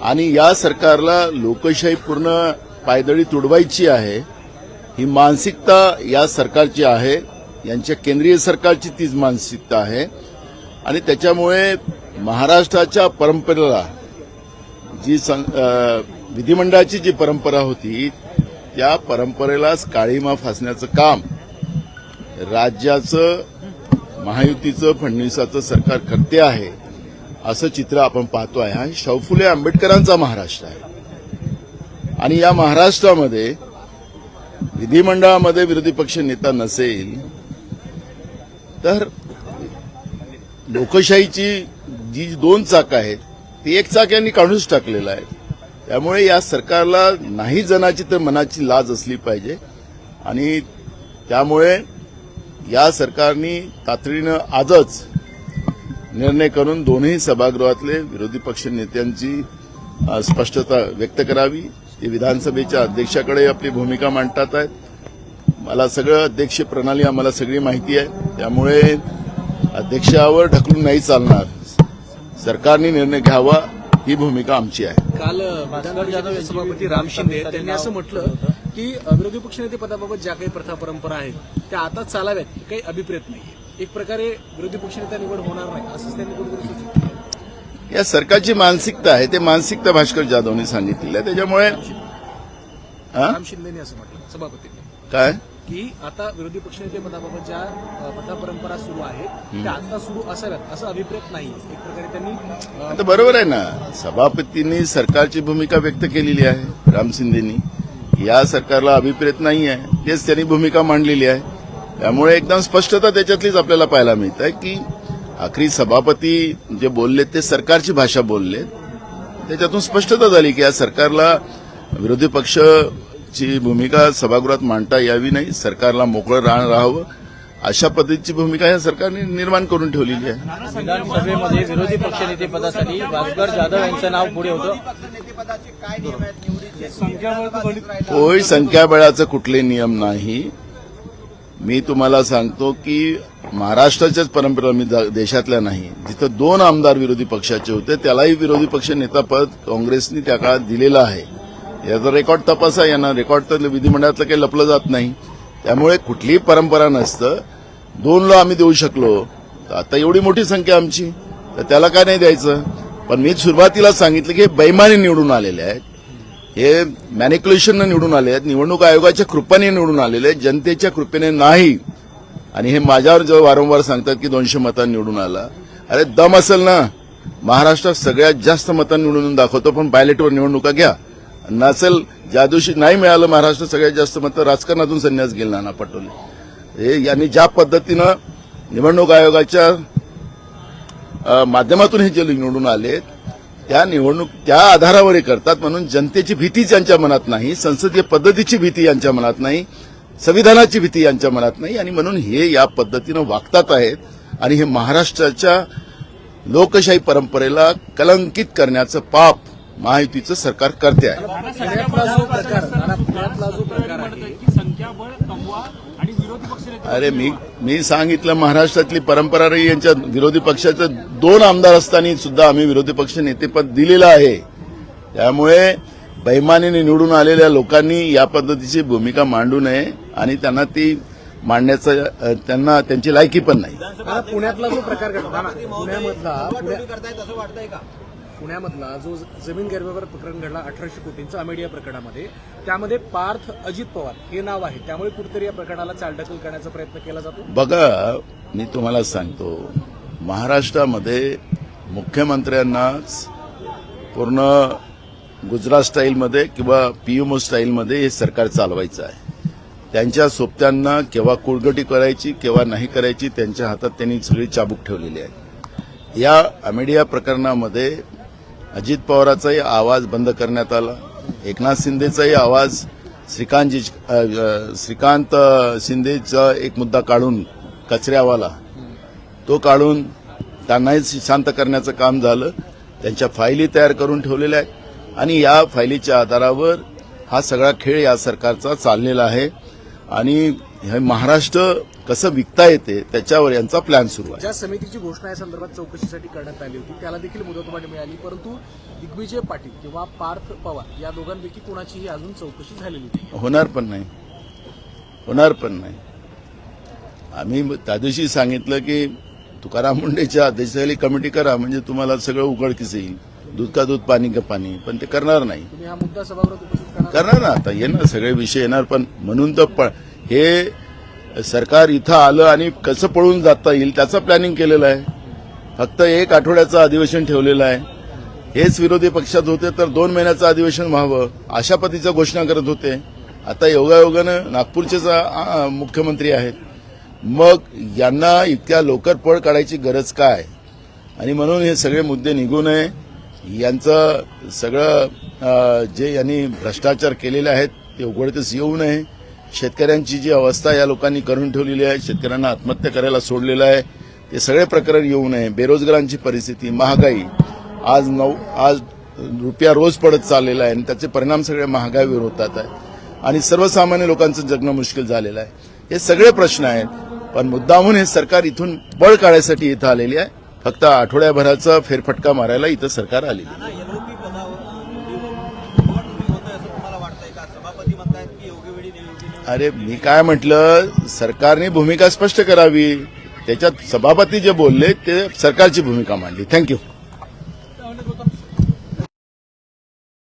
आणि या सरकारला लोकशाही पूर्ण पायदळी तुडवायची आहे ही मानसिकता या सरकारची आहे यांच्या केंद्रीय सरकारची तीच मानसिकता आहे. आणि त्याच्यामुळे महाराष्ट्राच्या परंपरेला जी सं विधिमंडळाची जी परंपरा होती त्या परंपरेलाच काळीमा फासण्याचं काम राज्याचं महायुतीचं फडणवीसाचं सरकार करते आहे. असं चित्र आपण पाहतो आहे हा शवफुले आंबेडकरांचा महाराष्ट्र आहे. आणि या महाराष्ट्रामध्ये विधिमंडळामध्ये विरोधी पक्ष नेता नसेल तर लोकशाहीची जी दोन चाक आहेत ती एक चाक यांनी काढूनच टाकलेलं आहे. त्यामुळे या सरकारला नाही जनाची तर मनाची लाज असली पाहिजे. आणि त्यामुळे या सरकारनी तातडीनं आजच निर्णय करून दोन्ही सभागृहातले विरोधी पक्ष नेत्यांची स्पष्टता व्यक्त करावी. ते विधानसभेच्या अध्यक्षाकडे आपली भूमिका मांडतात आहेत. मला सगळं अध्यक्ष प्रणाली आम्हाला सगळी माहिती आहे. त्यामुळे अध्यक्षावर ढकलून नाही चालणार. सरकारने निर्णय घ्यावा ही भूमिका आमची आहे. काल माधवराव जाधव सभापती राम शिंदे त्यांनी असं म्हटलं की विरोधी पक्षनेते पदाबाबत ज्या काही प्रथा परंपरा आहेत त्या आता चालाव्यात काही अभिप्रेत नाही एक प्रकारे विरोधी पक्षनेता निवड होणार नाही असंच त्यांनी कुठेतरी सूचित केलं. या सरकारची मानसिकता आहे ते मानसिकता भास्कर जाधवने सांगितलेली आहे. त्याच्यामुळे? राम शिंदेनी असं म्हटलं सभापतींनी. काय? की आता विरोधी पक्षनेते पदाबाबत ज्या प्रथा परंपरा सुरू आहेत त्या आता सुरू असाव्यात असं अभिप्रेत नाही. एक प्रकारे त्यांनी आता बरोबर आहे ना सभापतींनी सरकारची भूमिका व्यक्त केलेली आहे राम शिंदेनी. या सरकारला अभिप्रेत नाही आहे तेच त्यांनी भूमिका मांडलेली आहे. त्यामुळे एकदम स्पष्टता त्याच्यातलीच आपल्याला पाहायला मिळत आहे की आखरी सभापती जे बोलले ते सरकारची भाषा बोलले त्याच्यातून स्पष्टता झाली की या सरकारला विरोधी पक्षची भूमिका सभागृहात मांडता यावी नाही सरकारला मोकळं राहणं राहावं. अशा पद्धतीची भूमिका या सरकारने निर्माण करून ठेवलेली आहे. विधानसभेमध्ये विरोधी पक्षनेते पदासाठी भास्कर जाधव यांचं नाव पुढे होतं. होय संख्याबळाचं कुठले नियम नाही. मी तुम्हाला सांगतो की महाराष्ट्राच्याच परंपरा मी जा- देशातल्या नाही. जिथं दोन आमदार विरोधी पक्षाचे होते त्यालाही विरोधी पक्ष नेतापद काँग्रेसने त्या काळात दिलेलं आहे. याचा रेकॉर्ड तपासा यांना रेकॉर्ड तर विधिमंडळातलं काही लपलं जात नाही. त्यामुळे कुठलीही परंपरा नसतं. दोनला आम्ही देऊ शकलो. तर आता एवढी मोठी संख्या आमची. तर त्याला काय नाही द्यायचं? पण मी सुरुवातीला सांगितलं की हे बैमानी निवडून आलेले आहेत. हे मॅनिक्युलेशननं निवडून आले आहेत. निवडणूक आयोगाच्या कृपेने निवडून आलेले आहेत. जनतेच्या कृपेने नाही. आणि हे माझ्यावर जेव्हा वारंवार सांगतात की दोनशे मतांनी निवडून आला. अरे दम असेल ना. महाराष्ट्रात सगळ्यात जास्त मतांनी निवडून दाखवतो पण पायलटवर निवडणुका घ्या. नसेल ज्या दिवशी नाही मिळालं महाराष्ट्रात सगळ्यात जास्त मतं राजकारणातून संन्यास गेला नाना पटोले. हे यांनी ज्या पद्धतीनं निवडणूक आयोगाच्या माध्यमातून हे जे निवडून आले त्या निवडणूक त्या आधारावर करतात. म्हणून जनतेची भीतीच यांच्या मनात नाही संसदीय पद्धतीची भीती यांच्या मनात नाही संविधानाची भीती यांच्या मनात नाही. आणि म्हणून हे या पद्धतीनं वागतात आहेत आणि हे महाराष्ट्राच्या लोकशाही परंपरेला कलंकित करण्याचं पाप महायुतीचं सरकार करते आहे. अरे मी मी सांगितलं महाराष्ट्रातली परंपरा रही यांच्या विरोधी पक्षाचे दोन आमदार असताना सुद्धा आम्ही विरोधी पक्ष नेतेपद दिलेलं आहे. त्यामुळे बैमानीने निवडून आलेल्या लोकांनी या पद्धतीची भूमिका मांडू नये आणि त्यांना ती मांडण्याचं त्यांना त्यांची लायकी पण नाही. पुण्यातला जो प्रकार पुण्यामधला पुण्या- पुण्यामधला जो जमीन गैरव्यवहार प्रकरण घडला अठराशे कोटींचं अमेडिया प्रकरणामध्ये त्यामध्ये पार्थ अजित पवार हे नाव आहे. त्यामुळे कुठेतरी या प्रकरणाला चालढकल करण्याचा प्रयत्न केला जातो. बघा मी तुम्हाला सांगतो महाराष्ट्रामध्ये मुख्यमंत्र्यांनाच पूर्ण गुजरात स्टाईलमध्ये किंवा पीएमओ स्टाईलमध्ये हे सरकार चालवायचं आहे. त्यांच्या सोबत्यांना केव्हा कुळगटी करायची केव्हा नाही करायची त्यांच्या हातात त्यांनी सगळी चाबूक ठेवलेली आहे. या अमेडिया प्रकरणामध्ये अजित पवाराचाही आवाज बंद करण्यात आला. एकनाथ शिंदेचाही आवाज श्रीकांतजी श्रीकांत शिंदेचा एक मुद्दा काढून कचऱ्यावाला. तो काढून त्यांनाही शांत करण्याचं काम झालं. त्यांच्या फायली तयार करून ठेवलेल्या आहेत. आणि या फायलीच्या आधारावर हा सगळा खेळ या सरकारचा चाललेला आहे. आणि हे महाराष्ट्र कसं विकता येते त्याच्यावर यांचा प्लॅन सुरू आहे. ज्या समितीची घोषणा या संदर्भात चौकशीसाठी करण्यात आली होती त्याला देखील मुदतवाढ मिळाली परंतु दिग्विजय पाटील किंवा पार्थ पवार या दोघांपैकी कुणाचीही अजून चौकशी झालेली नाही. होणार पण नाही. होणार पण नाही. आम्ही त्या दिवशी सांगितलं की तुकाराम मुंडेच्या अध्यक्षतेखाली कमिटी करा म्हणजे तुम्हाला सगळं उघडकीस येईल. दूध का दूध पाणी का पाणी पण ते करणार नाही. हा करणार ना आता येणार सगळे विषय येणार पण म्हणून तर हे सरकार इथं आलं आणि कसं पळून जाता येईल त्याचं प्लॅनिंग केलेलं आहे. फक्त एक आठवड्याचं अधिवेशन ठेवलेलं आहे. हेच विरोधी पक्षात होते तर दोन महिन्याचं अधिवेशन व्हावं अशा पद्धतीच्या घोषणा करत होते. आता योगायोगानं नागपूरचेच मुख्यमंत्री आहेत. मग यांना इतक्या लवकर पळ काढायची गरज काय? आणि म्हणून हे सगळे मुद्दे निघू नये यांचं सगळं जे यांनी भ्रष्टाचार केलेले आहेत ते उघडकीस येऊ नये. शेतकऱ्यांची जी अवस्था या लोकांनी करून ठेवलेली आहे शेतकऱ्यांना आत्महत्या करायला सोडलेलं आहे ते सगळे प्रकरण येऊ नये. बेरोजगारांची परिस्थिती महागाई. आज नऊ आज रुपया रोज पडत चाललेला आहे आणि त्याचे परिणाम सगळे महागाईवर होतात आहे. आणि सर्वसामान्य लोकांचं जगणं मुश्किल झालेलं आहे. हे सगळे प्रश्न आहेत. पण मुद्दामून हे सरकार इथून बळ काढायसाठी इथं आलेली आहे. फक्त आठवड्याभराचा फेरफटका मारायला इथं सरकार आलेली आहे. अरे मी काय म्हटलं? सरकारने भूमिका स्पष्ट करावी. त्याच्यात सभापती जे बोलले ते सरकारची भूमिका मांडली. थँक्यू